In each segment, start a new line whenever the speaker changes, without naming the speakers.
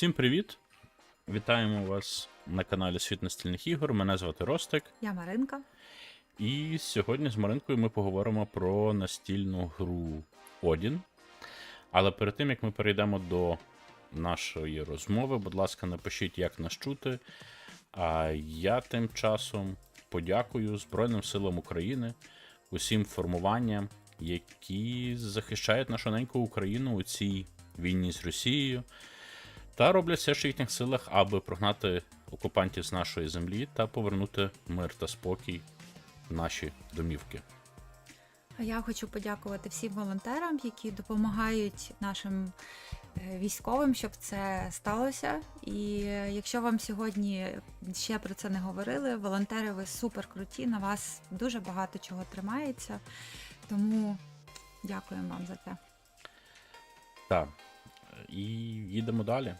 Всім привіт! Вітаємо вас на каналі Світ настільних ігор. Мене звати Ростик.
Я Маринка.
І сьогодні з Маринкою ми поговоримо про настільну гру Одін. Але перед тим як ми перейдемо до нашої розмови, будь ласка, напишіть, як нас чути. А я тим часом подякую Збройним силам України, усім формуванням, які захищають нашу неньку Україну у цій війні з Росією, та роблять все, що в їхніх силах, аби прогнати окупантів з нашої землі та повернути мир та спокій в наші домівки.
А я хочу подякувати всім волонтерам, які допомагають нашим е, військовим, щоб це сталося. І е, якщо вам сьогодні ще про це не говорили, волонтери ви супер круті, на вас дуже багато чого тримається. Тому дякуємо вам за це.
Так. І їдемо далі.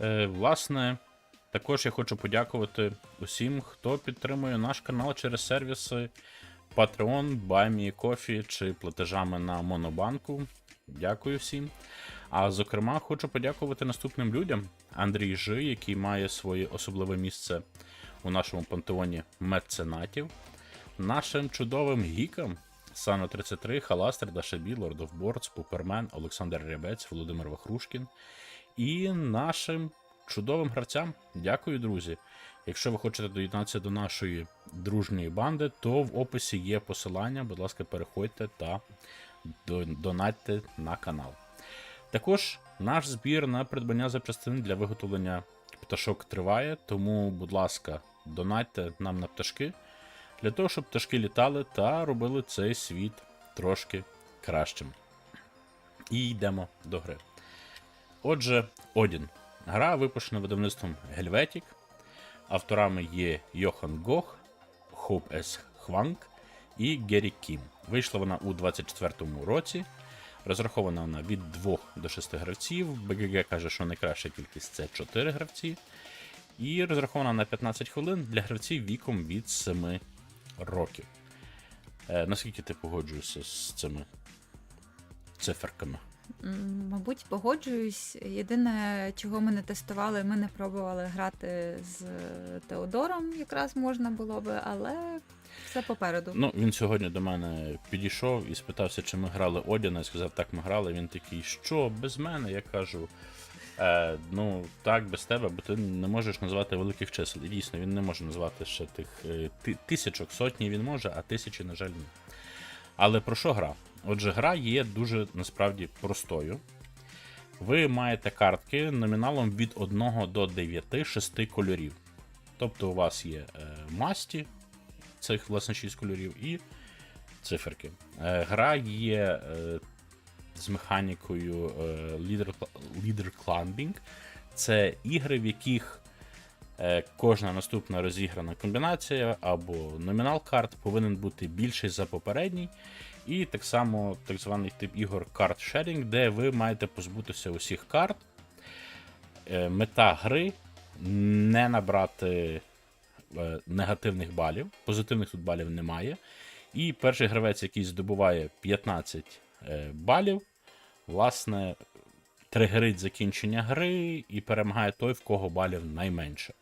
Е, власне, також я хочу подякувати усім, хто підтримує наш канал через сервіси Patreon, BuyMeCoffee чи платежами на Монобанку. Дякую всім. А зокрема, хочу подякувати наступним людям: Андрій Жи, який має своє особливе місце у нашому пантеоні меценатів, нашим чудовим гікам Сано 33, Халастер, Дашабі, Лорд of Boards, Пупермен, Олександр Рябець, Володимир Вахрушкін і нашим чудовим гравцям. Дякую, друзі. Якщо ви хочете доєднатися до нашої дружньої банди, то в описі є посилання. Будь ласка, переходьте та до- донатьте на канал. Також наш збір на придбання запчастин для виготовлення пташок триває, тому, будь ласка, донатьте нам на пташки для того, щоб пташки літали та робили цей світ трошки кращим. І йдемо до гри. Отже, Одін. Гра випущена видавництвом Helvetic. Авторами є Йохан Гох, Хоуп С. Хванг і Геррі Кім. Вийшла вона у 24-му році. Розрахована вона від 2 до 6 гравців. БГГ каже, що найкраща кількість це 4 гравці. І розрахована на 15 хвилин для гравців віком від 7 років. Е, наскільки ти погоджуєшся з цими циферками?
Мабуть, погоджуюсь. Єдине, чого ми не тестували, ми не пробували грати з Теодором, якраз можна було би, але все попереду.
Ну, він сьогодні до мене підійшов і спитався, чи ми грали Одіна. Я сказав, так, ми грали. Він такий, що, без мене? Я кажу. Е, ну, так, без тебе, бо ти не можеш назвати великих чисел. І дійсно, він не може назвати ще тих е, ти- тисячок, сотні він може, а тисячі, на жаль, ні. Але про що гра? Отже, гра є дуже насправді простою. Ви маєте картки номіналом від 1 до 9 6 кольорів. Тобто у вас є е, масті, цих власне 6 кольорів, і циферки. Е, гра є з механікою е, Leader, Leader Climbing. Це ігри, в яких е, кожна наступна розіграна комбінація або номінал карт повинен бути більший за попередній. І так само так званий тип ігор Card Sharing, де ви маєте позбутися усіх карт. Е, Мета гри не набрати негативних балів, позитивних тут балів немає. І перший гравець, який здобуває 15 е, балів, власне, тригерить закінчення гри і перемагає той, в кого балів найменше.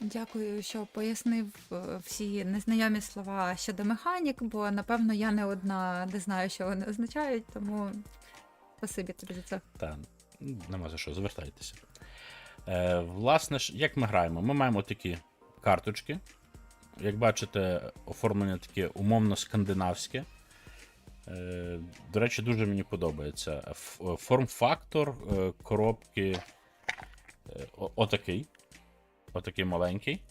Дякую, що пояснив е, всі незнайомі слова щодо механік, бо напевно я не одна не знаю, що вони означають, тому спасибі тобі за це.
Та нема за що, звертайтеся. Е, власне, ж, як ми граємо? Ми маємо такі карточки. Як бачите, оформлення таке умовно скандинавське. Е, до речі, дуже мені подобається. Форм-фактор е, коробки е, отакий. Отакий маленький.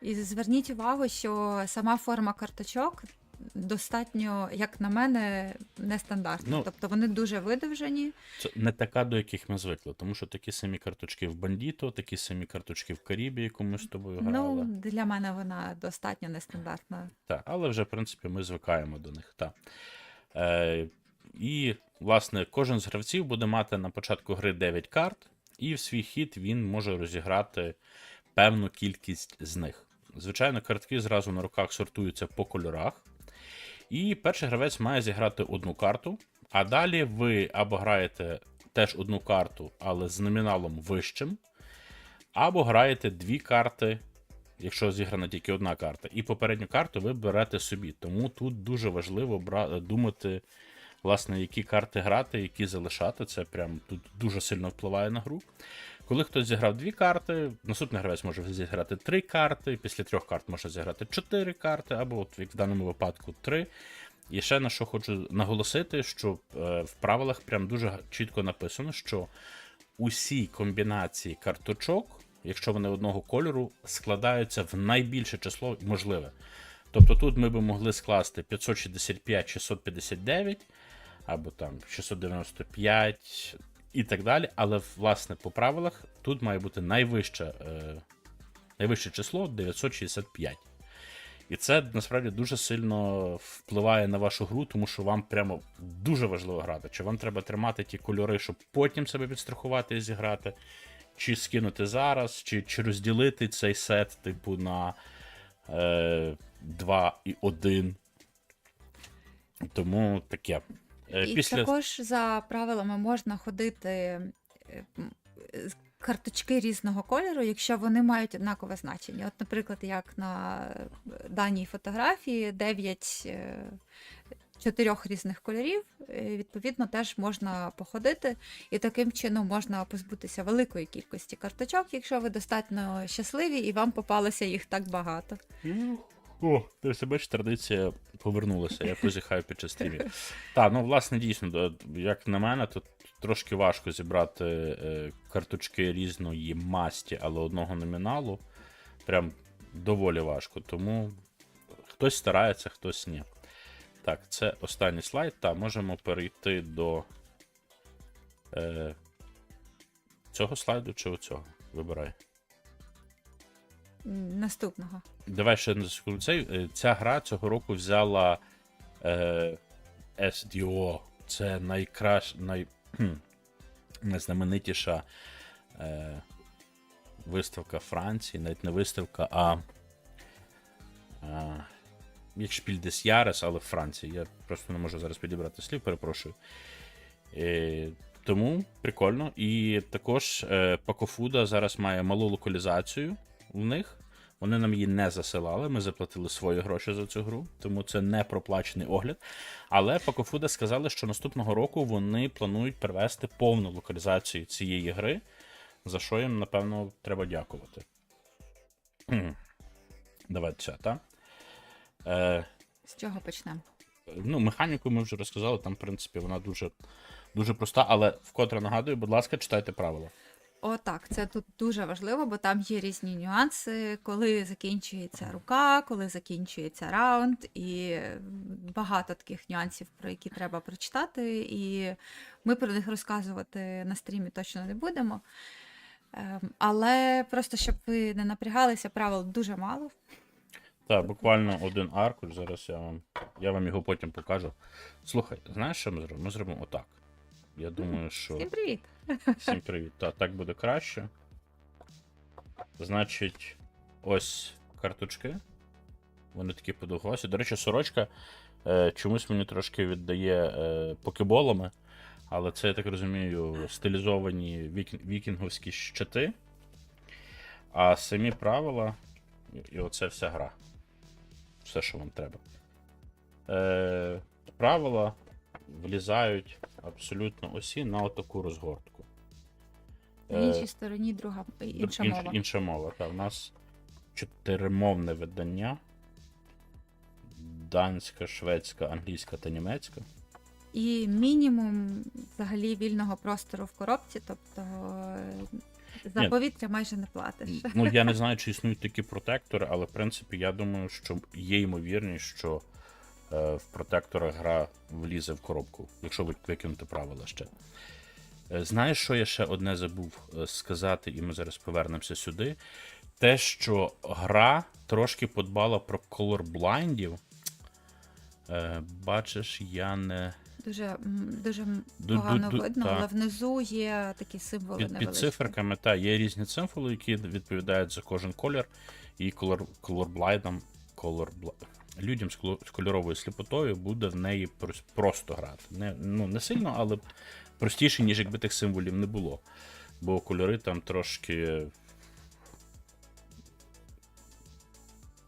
І зверніть увагу, що сама форма карточок достатньо, як на мене, нестандартна.
Ну,
тобто вони дуже видовжені.
Це не така, до яких ми звикли, тому що такі самі карточки в Бандіто, такі самі карточки в Карібі, яку ми з тобою грали.
Ну, для мене вона достатньо нестандартна.
Так, але вже, в принципі, ми звикаємо до них. Так. Е, і, власне, кожен з гравців буде мати на початку гри 9 карт, і в свій хід він може розіграти певну кількість з них. Звичайно, картки зразу на руках сортуються по кольорах. І перший гравець має зіграти одну карту, а далі ви або граєте теж одну карту, але з номіналом вищим, або граєте дві карти, якщо зіграна тільки одна карта. І попередню карту ви берете собі. Тому тут дуже важливо думати, власне, які карти грати, які залишати. Це прям тут дуже сильно впливає на гру. Коли хтось зіграв дві карти, наступний гравець може зіграти три карти, після трьох карт може зіграти чотири карти, або от як в даному випадку три. І ще на що хочу наголосити, що е, в правилах прям дуже чітко написано, що усі комбінації карточок, якщо вони одного кольору, складаються в найбільше число можливе. Тобто тут ми би могли скласти 565, 659, або там 695 і так далі. Але, власне, по правилах тут має бути найвище, е, найвище число 965. І це насправді дуже сильно впливає на вашу гру, тому що вам прямо дуже важливо грати. Чи вам треба тримати ті кольори, щоб потім себе підстрахувати і зіграти, чи скинути зараз, чи, чи розділити цей сет, типу, на е, 2 і 1. Тому таке. Е,
І
Після...
також за правилами можна ходити е, м, з- карточки різного кольору, якщо вони мають однакове значення. От, наприклад, як на е, даній фотографії 9 е, чотирьох різних кольорів, е, відповідно, теж можна походити, і таким чином можна позбутися великої кількості карточок, якщо ви достатньо щасливі і вам попалося їх так багато.
О, ти все бачиш, традиція повернулася, я позіхаю під час стрімів. Так, ну власне, дійсно, як на мене, то трошки важко зібрати е, карточки різної масті, але одного номіналу. Прям доволі важко. Тому хтось старається, хтось ні. Так, це останній слайд. Так, можемо перейти до е, цього слайду чи оцього. Вибирай.
Наступного.
Давай ще на секунду. Цей, е, ця гра цього року взяла е, SDO. Це найкраща, най, найзнаменитіша е, виставка Франції, навіть не виставка, а, а як Шпіль дес Ярес, але в Франції. Я просто не можу зараз підібрати слів, перепрошую. Е, тому прикольно. І також е, Пакофуда зараз має малу локалізацію в них. Вони нам її не засилали, ми заплатили свої гроші за цю гру, тому це не проплачений огляд. Але Пакофуда сказали, що наступного року вони планують привести повну локалізацію цієї гри, за що їм, напевно, треба дякувати. Давайте це, так? Е,
З чого почнемо?
ну, механіку ми вже розказали, там, в принципі, вона дуже, дуже проста, але вкотре нагадую, будь ласка, читайте правила.
О, так, це тут дуже важливо, бо там є різні нюанси, коли закінчується рука, коли закінчується раунд, і багато таких нюансів, про які треба прочитати. І ми про них розказувати на стрімі точно не будемо. Ем, Але просто щоб ви не напрягалися, правил дуже мало.
Так, буквально один аркуш. Зараз я вам, я вам його потім покажу. Слухай, знаєш, що ми зробимо? Ми зробимо отак. Я думаю, що.
Всім привіт!
Всім привіт. Так, так буде краще. Значить, ось карточки. Вони такі подовгосі. До речі, сорочка е, чомусь мені трошки віддає е, покеболами. Але це, я так розумію, стилізовані вікін, вікінговські щити. А самі правила. І оце вся гра. Все, що вам треба. Е, правила влізають абсолютно усі на отаку розгортку.
На
Е,
іншій стороні друга інша
інш-
мова.
Інша мова. Так, у нас чотиримовне видання: данська, шведська, англійська та німецька.
І мінімум взагалі вільного простору в коробці, тобто е, за
Ні.
повітря майже не платиш.
Ну, я не знаю, чи існують такі протектори, але в принципі я думаю, що є ймовірність, що в протекторах гра влізе в коробку, якщо ви викинути правила ще. Е, знаєш, що я ще одне забув е, сказати, і ми зараз повернемося сюди. Те, що гра трошки подбала про колорблайндів. Е, бачиш, я не.
Дуже, дуже м,
Ду- ду-
погано видно,
та.
але внизу є такі символи
Під, під циферками, та, є різні символи, які відповідають за кожен колір, і колор, колорблайдам, колорбла... людям з, кольоровою сліпотою буде в неї просто грати. Не, ну, не сильно, але простіше, ніж якби тих символів не було. Бо кольори там трошки.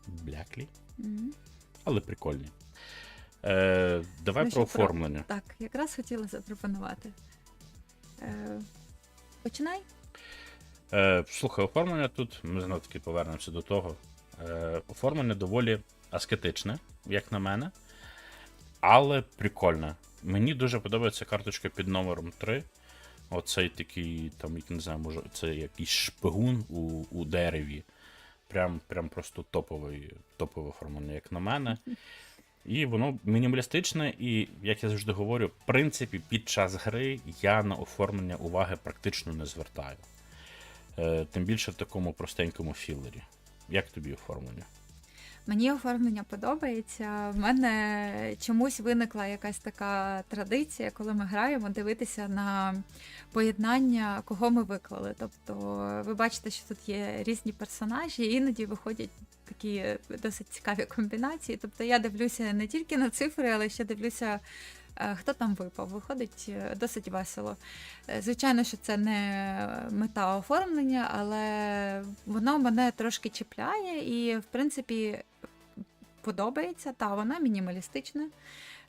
бляклі,
Мгм.
але прикольні. Е, давай
Ну,
про
що, про-
оформлення.
Так, якраз хотіла запропонувати. Е, починай.
Е, слухай, оформлення тут, ми знову таки повернемося до того. Е, оформлення доволі аскетичне, як на мене, але прикольне. Мені дуже подобається карточка під номером 3. Оцей такий, там, як не знаю, може, це якийсь шпигун у, у дереві. Прям, прям просто топовий, топове оформлення, як на мене. І воно мінімалістичне, і, як я завжди говорю, в принципі, під час гри я на оформлення уваги практично не звертаю. Е, тим більше в такому простенькому філері. Як тобі оформлення?
Мені оформлення подобається. В мене чомусь виникла якась така традиція, коли ми граємо, дивитися на поєднання, кого ми виклали. Тобто, ви бачите, що тут є різні персонажі, іноді виходять такі досить цікаві комбінації. Тобто я дивлюся не тільки на цифри, але ще дивлюся. е, Хто там випав? Виходить е, досить весело. Е, Звичайно, що це не мета оформлення, але воно мене трошки чіпляє і, в принципі, подобається. Та вона мінімалістична,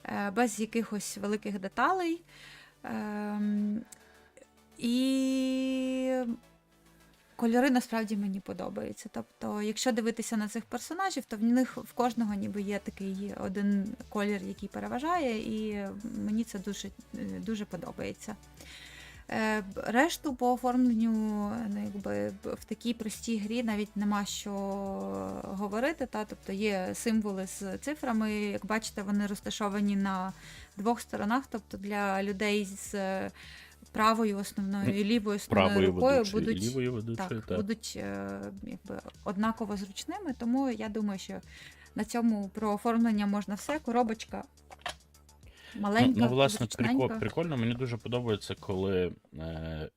е, без якихось великих деталей. Ем, І кольори насправді мені подобаються. Тобто, якщо дивитися на цих персонажів, то в них в кожного ніби є такий один колір, який переважає, і мені це дуже, е, дуже подобається. Е, Решту по оформленню ну, якби, в такій простій грі навіть нема що говорити. Та? Тобто є символи з цифрами. Як бачите, вони розташовані на двох сторонах. Тобто для людей з е, правою основною і лівою основною
Правою
рукою
ведучою
будуть
і лівою ведучою.
так,
та.
будуть е, якби, однаково зручними, тому я думаю, що на цьому про оформлення можна все. Коробочка маленька,
Ну, ну власне, прикол, прикольно. Мені дуже подобається, коли е,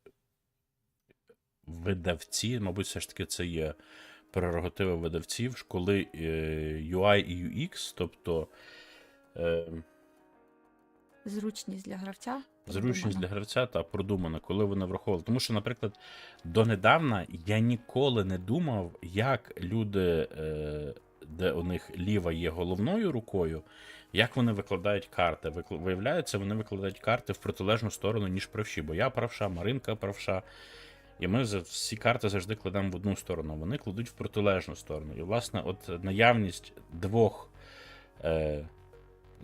видавці, мабуть, все ж таки це є прерогатива видавців, коли е, UI і UX, тобто е,
Зручність для гравця.
зручність
продумана.
для гравця та продумана, коли вони враховували. Тому що, наприклад, донедавна я ніколи не думав, як люди, е, де у них ліва є головною рукою, як вони викладають карти. Виявляється, вони викладають карти в протилежну сторону, ніж правші. Бо я правша, Маринка правша. І ми всі карти завжди кладемо в одну сторону, вони кладуть в протилежну сторону. І, власне, от наявність двох е,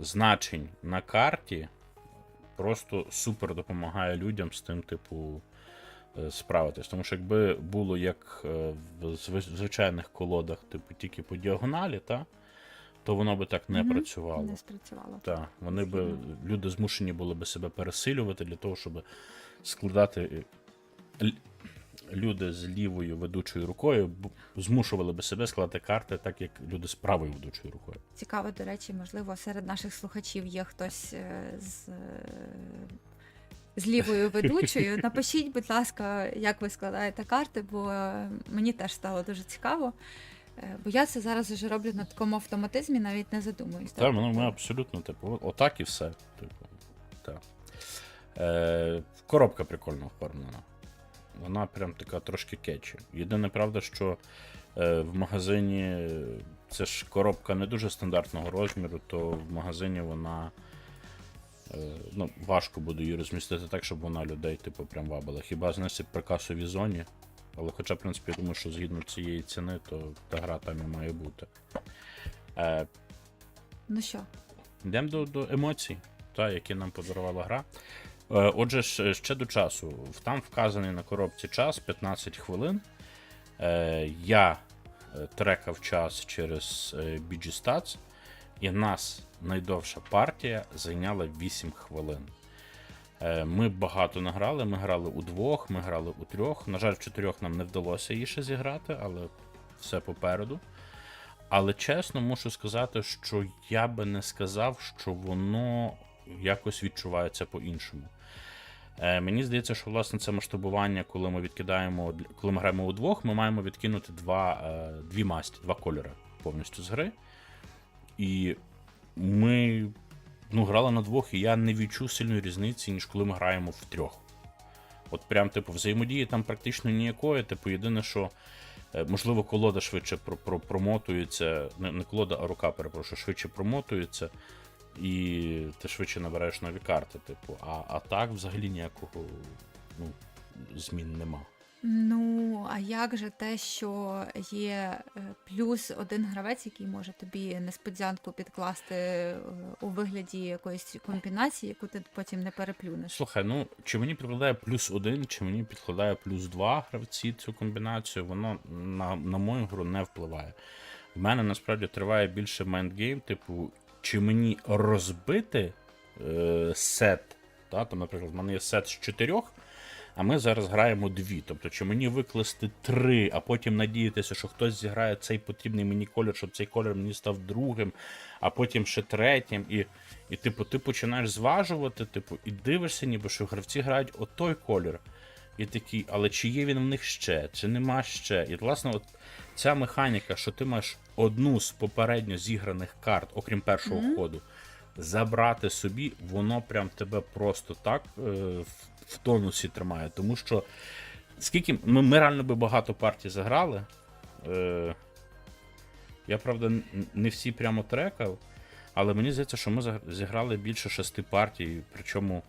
значень на карті просто супер допомагає людям з тим, типу, е, справитись. Тому що якби було як е, в звичайних колодах, типу, тільки по діагоналі, та, то воно би так не
Мгм.
працювало.
Не спрацювало.
Так, вони би люди змушені були би себе пересилювати для того, щоб складати. е, Люди з лівою ведучою рукою змушували би себе складати карти, так як люди з правою ведучою рукою.
Цікаво, до речі, можливо, серед наших слухачів є хтось е, з, е, з лівою ведучою. Напишіть, будь ласка, як ви складаєте карти, бо мені теж стало дуже цікаво. Е, Бо я це зараз вже роблю на такому автоматизмі, навіть не задумуюсь.
Так, ну, ми абсолютно, типу, отак і все. Типу, так. Е, коробка прикольно оформлена. Вона прям така трошки кетчі. Єдине, правда, що е, в магазині це ж коробка не дуже стандартного розміру, то в магазині вона. е, Ну, важко буде її розмістити так, щоб вона людей, типу, прям вабила. Хіба знаєш, при касовій зоні. Але хоча, в принципі, я думаю, що згідно цієї ціни, то та гра там і має бути. Е,
Ну що,
Йдемо до, до емоцій, та, які нам подарувала гра. Е, Отже, ще до часу. Там вказаний на коробці час 15 хвилин. Е, Я е, трекав час через е, BG Stats, і нас найдовша партія зайняла 8 хвилин. Е, Ми багато награли, ми грали у двох, ми грали у трьох. На жаль, в чотирьох нам не вдалося її ще зіграти, але все попереду. Але чесно, мушу сказати, що я би не сказав, що воно якось відчувається по-іншому. Е, мені здається, що власне це масштабування, коли ми відкидаємо, коли ми граємо удвох, ми маємо відкинути два, е, дві масті, два кольори повністю з гри. І ми ну, грали на двох, і я не відчув сильної різниці, ніж коли ми граємо в трьох. От прям, типу, взаємодії там практично ніякої. Типу, єдине, що е, можливо колода швидше про, про, промотується. Не, не колода, а рука, перепрошую, швидше промотується, і ти швидше набираєш нові карти. Типу, а, а так взагалі ніякого ну, змін нема.
Ну, а як же те, що є е, плюс один гравець, який може тобі несподзянку підкласти е, у вигляді якоїсь комбінації, яку ти потім не переплюнеш?
Слухай, ну чи мені підкладає плюс один, чи мені підкладає плюс два гравці цю комбінацію, воно на, на мою гру не впливає. В мене насправді триває більше майндгейм, типу, чи мені розбити е, сет. Та? Там, наприклад, в мене є сет з чотирьох, а ми зараз граємо дві. Тобто, чи мені викласти три, а потім надіятися, що хтось зіграє цей потрібний мені колір, щоб цей колір мені став другим, а потім ще третім. І, і типу, ти починаєш зважувати, типу, і дивишся, ніби що гравці грають отой колір. І такий, але чи є він в них ще, чи нема ще. І, власне, от ця механіка, що ти маєш одну з попередньо зіграних карт, окрім першого
Мгм.
ходу, забрати собі, воно прям тебе просто так е, в, тонусі тримає. Тому що скільки ми, ми реально би багато партій заграли. Е, я, правда, не всі прямо трекав, але мені здається, що ми зіграли більше шести партій, причому.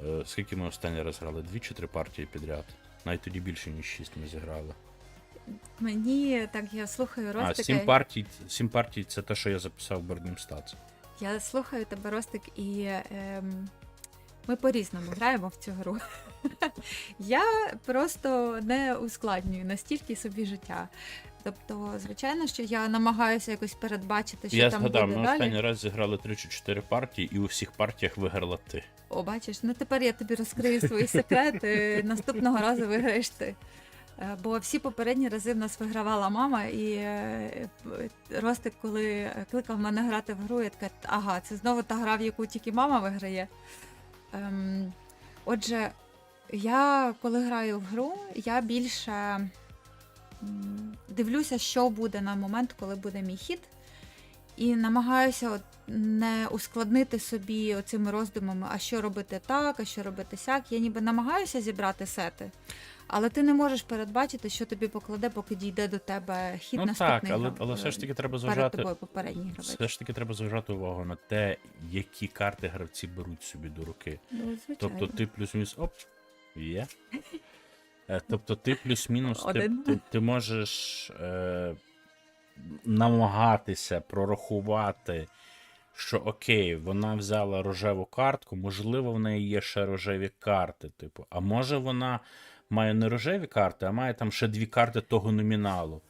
Е, Скільки ми останній раз грали? Дві чи три партії підряд. Навіть тоді більше, ніж шість ми зіграли.
Мені так я слухаю
А, сім партій, сім партій це те, що я записав в Burning Stats.
Я слухаю тебе, Ростик, і ем, ми по-різному граємо в цю гру. Я просто не ускладнюю настільки собі життя. Тобто, звичайно, що я намагаюся якось передбачити, що
я
там
згадав,
буде
ми
далі.
останній раз зіграли три чи чотири партії, і у всіх партіях виграла ти.
О, бачиш, ну тепер я тобі розкрию свої секрети. Наступного разу виграєш ти. Е, Бо всі попередні рази в нас вигравала мама, і е, Ростик, коли кликав мене грати в гру, я така, ага, це знову та гра, в яку тільки мама виграє. Ем, отже, я коли граю в гру, я більше дивлюся, що буде на момент, коли буде мій хід. І намагаюся от не ускладнити собі оцими роздумами, а що робити так, а що робити сяк. Я ніби намагаюся зібрати сети, але ти не можеш передбачити, що тобі покладе, поки дійде до тебе хід
ну
наступний.
так, але, але все ж таки треба зважати.
тобою попередній гравець.
Все ж таки треба зважати увагу на те, які карти гравці беруть собі до руки.
Ну.
Тобто ти плюс-мінус. Оп, є. Е, Тобто ти плюс-мінус, ти, ти, ти можеш е, намагатися прорахувати, що окей, вона взяла рожеву картку, можливо, в неї є ще рожеві карти. Типу, а може вона має не рожеві карти, а має там ще дві карти того номіналу.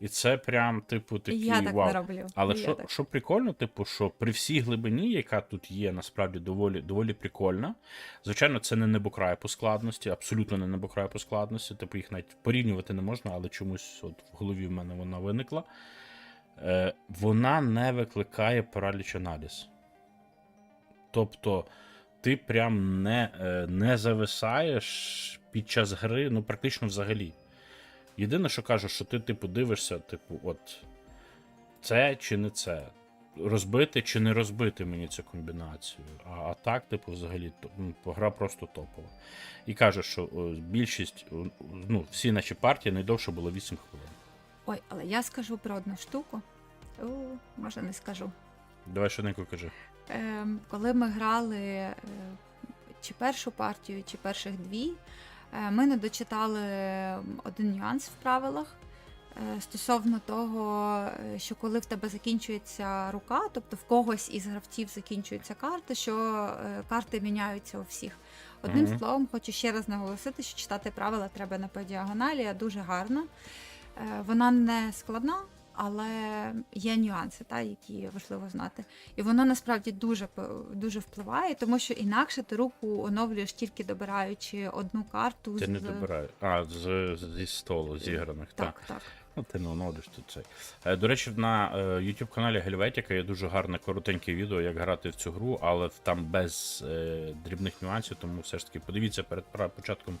І це прям, типу, такий
я так
вау.
не роблю.
Але
Я
що,
так.
що прикольно, типу, що при всій глибині, яка тут є, насправді доволі, доволі прикольна. Звичайно, це не небокрає по складності, абсолютно не небокрає по складності. Типу, їх навіть порівнювати не можна, але чомусь от в голові в мене вона виникла. Е, вона не викликає параліч аналіз. Тобто, ти прям не, е, не зависаєш під час гри, ну, практично взагалі. Єдине, що кажу, що ти, типу, дивишся, типу, от це чи не це. Розбити чи не розбити мені цю комбінацію. А, а так, типу, взагалі, то, ну, гра просто топова. І кажу, що о, більшість, о, ну, всі наші партії найдовше було 8 хвилин.
Ой, але я скажу про одну штуку. О, може, не скажу.
Давай швиденько кажи.
Ем, коли ми грали е, чи першу партію, чи перших дві, е, ми не дочитали один нюанс в правилах. е, Стосовно того, е, що коли в тебе закінчується рука, тобто в когось із гравців закінчуються карти, що е, карти міняються у всіх. Одним
Мгм.
словом, хочу ще раз наголосити, що читати правила треба на по діагоналі, а дуже гарно. Е, Вона не складна, але є нюанси, та, які важливо знати. І воно насправді дуже дуже впливає, тому що інакше ти руку оновлюєш тільки добираючи одну карту.
Ти не
з-
добираєш. А, з, зі столу, зіграних. Так.
Так, так.
Ну, ти не оновлюєш тут цей. Е, До речі, на е, YouTube каналі Гельветіка є дуже гарне коротеньке відео, як грати в цю гру, але там без е, дрібних нюансів, тому все ж таки подивіться перед початком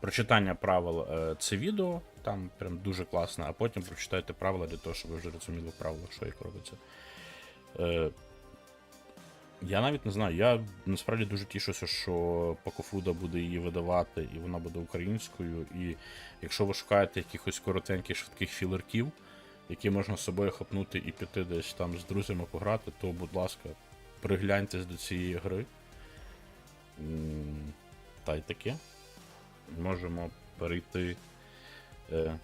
прочитання правил е, це відео, там прям дуже класно, а потім прочитайте правила для того, щоб ви вже розуміли правила, що як робиться. Е, я навіть не знаю. Я насправді дуже тішуся, що Пакофуда буде її видавати, і вона буде українською. І якщо ви шукаєте якихось коротеньких швидких філерків, які можна з собою хапнути і піти десь там з друзями пограти, то, будь ласка, пригляньтесь до цієї гри. Та й таке. Можемо перейти. Е...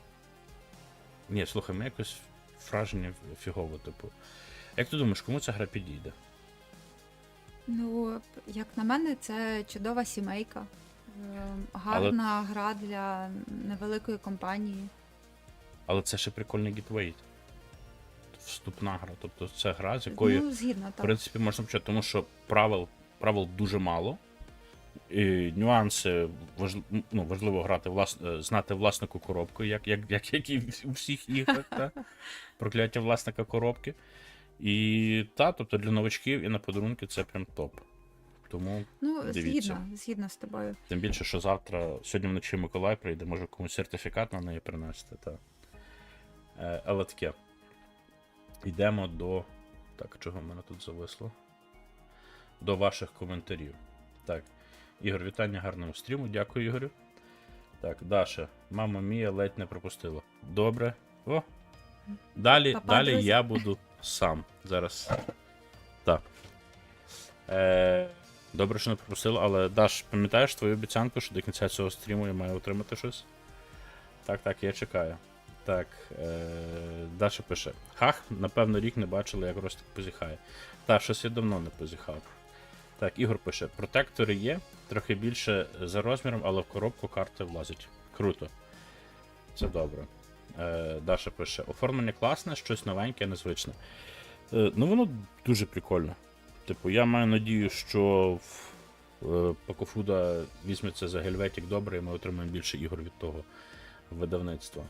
Ні, слухай, ми якось враження фігово, типу. Як ти думаєш, кому ця гра підійде?
Ну, як на мене, це чудова сімейка. Е, Гарна гра для невеликої компанії.
Але це ще прикольний гітвейт. Вступна гра. Тобто це гра, з якої,
Ну, згідно,
в принципі, можна почати, тому що правил, правил дуже мало. І нюанси важ, ну, важливо грати влас, е, знати власнику коробку, як, як, як, як і у всіх іграх, та? прокляття власника коробки. І та, тобто для новачків і на подарунки це прям топ. Тому
Ну,
Дивіться.
згідно, згідно з тобою.
Тим більше, що завтра, сьогодні вночі Миколай прийде, може комусь сертифікат на неї принести. Та. Е, але таке. Йдемо до. Так, чого в мене тут зависло? До ваших коментарів. Так. Ігор, вітання гарному стріму. Дякую, Ігорю. Так, Даша. Мама Мія ледь не пропустила. Добре. О. Далі,
Па-па,
далі
друзі.
я буду сам. Зараз. Так. Е, добре, що не пропустила, але Даш, пам'ятаєш твою обіцянку, що до кінця цього стріму я маю отримати щось? Так, так, я чекаю. Так, е, Даша пише: Хах, напевно, рік не бачили, як Ростик позіхає. Так, щось я давно не позіхав. Так, Ігор пише: протектори є, трохи більше за розміром, але в коробку карти влазять. Круто. Це добре. Е, Даша пише: оформлення класне, щось новеньке, незвичне. Е, ну, воно дуже прикольно. Типу, я маю надію, що в е, Пакофуда візьметься за гельветик добре, і ми отримаємо більше ігор від того видавництва.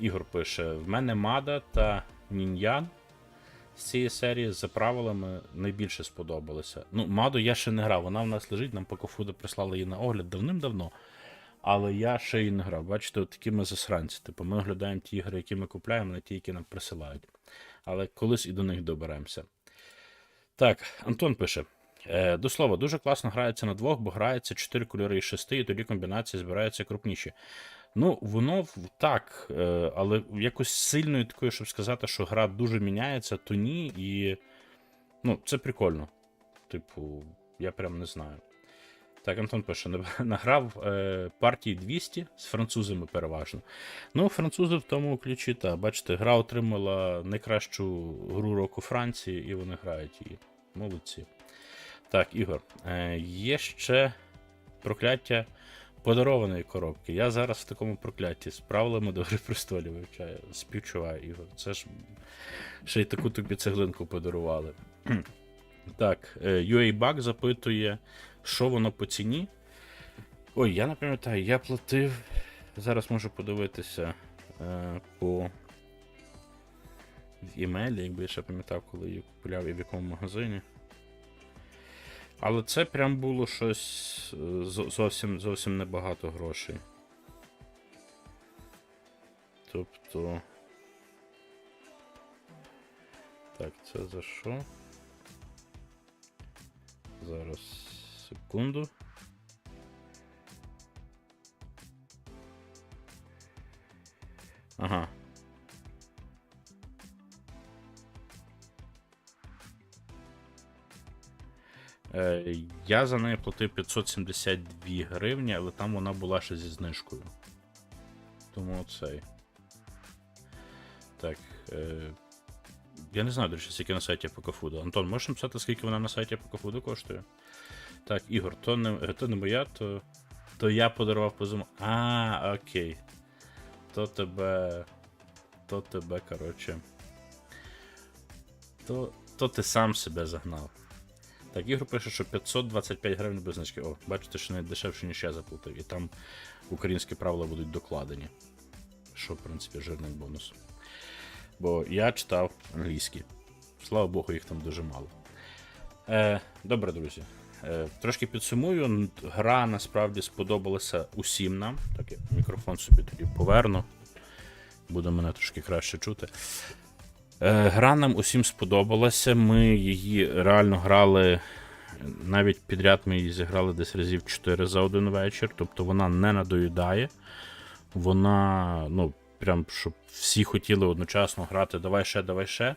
Ігор пише: в мене Мада та Ніньян з цієї серії за правилами найбільше сподобалися. Ну, Маду я ще не грав, вона в нас лежить, нам Пакофуда прислали її на огляд давним-давно. Але я ще її не грав. Бачите, от такі ми засранці. Типу, ми оглядаємо ті ігри, які ми купляємо, не ті, які нам присилають. Але колись і до них доберемося. Так, Антон пише. Е, до слова, дуже класно грається на двох, бо грається 4 кольори із 6, і тоді комбінації збираються крупніші. Ну, воно так, е, але якось сильною такою, щоб сказати, що гра дуже міняється, то ні. І. Ну, це прикольно. Типу, я прям не знаю. Так, Антон пише: награв е, партії 200 з французами переважно. Ну, французи в тому ключі, та бачите, гра отримала найкращу гру року Франції, і вони грають її. Молодці. Так, Ігор, е, є ще прокляття подарованої коробки. Я зараз в такому прокляті з правилами до гри престолів вивчаю. Співчуваю, Ігор. Це ж ще й таку тобі цеглинку подарували. так, е, UA-Bug запитує, що воно по ціні. Ой, я не пам'ятаю, я платив. Зараз можу подивитися е, по в імейлі, якби я ще пам'ятав, коли її купляв і в якому магазині. Але це прям було щось е, зовсім, зовсім небагато грошей. Тобто. Так, це за що? Зараз секунду. Ага. Я за неї платив 572 гривні, але там вона була ще зі знижкою. Тому цей. Так. Е, я не знаю, до речі, скільки на сайті Покафуду. Антон, можеш написати, скільки вона на сайті Покафуду коштує? Так, Ігор, то не, е, то не моя, то, то я подарував по зуму. А, окей. То тебе. то тебе, коротше. То, то ти сам себе загнав. Так, Ігор пише, що 525 гривень без значки. О, бачите, що навіть дешевше, ніж я заплатив. І там українські правила будуть докладені. Що, в принципі, жирний бонус. Бо я читав англійський. Слава Богу, їх там дуже мало. Е, добре, друзі. Е, трошки підсумую. Гра насправді сподобалася усім нам. Так, я мікрофон собі тоді поверну. Буде мене трошки краще чути. Е, гра нам усім сподобалася. Ми її реально грали. Навіть підряд ми її зіграли десь разів 4 за один вечір. Тобто вона не надоїдає. Вона, ну, прям, щоб всі хотіли одночасно грати, давай ще, давай ще.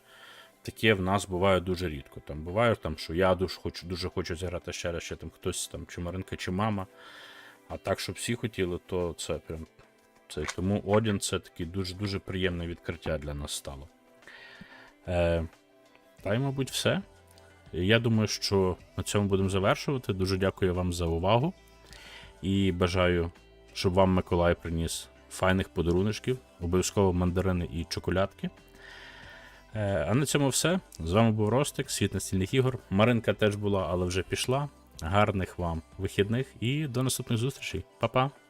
Таке в нас буває дуже рідко. Там буває, там, що я дуже хочу, дуже хочу зіграти ще раз, ще там хтось там, чи Маринка, чи мама. А так, щоб всі хотіли, то це прям. Це, тому Одін це таке дуже-дуже приємне відкриття для нас стало. Е, та й, мабуть, все. Я думаю, що на цьому будемо завершувати. Дуже дякую вам за увагу. І бажаю, щоб вам Миколай приніс файних подаруночків, обов'язково мандарини і чоколядки. Е, А на цьому все. З вами був Ростик, світ настільних ігор. Маринка теж була, але вже пішла. Гарних вам вихідних і до наступних зустрічей. Па-па!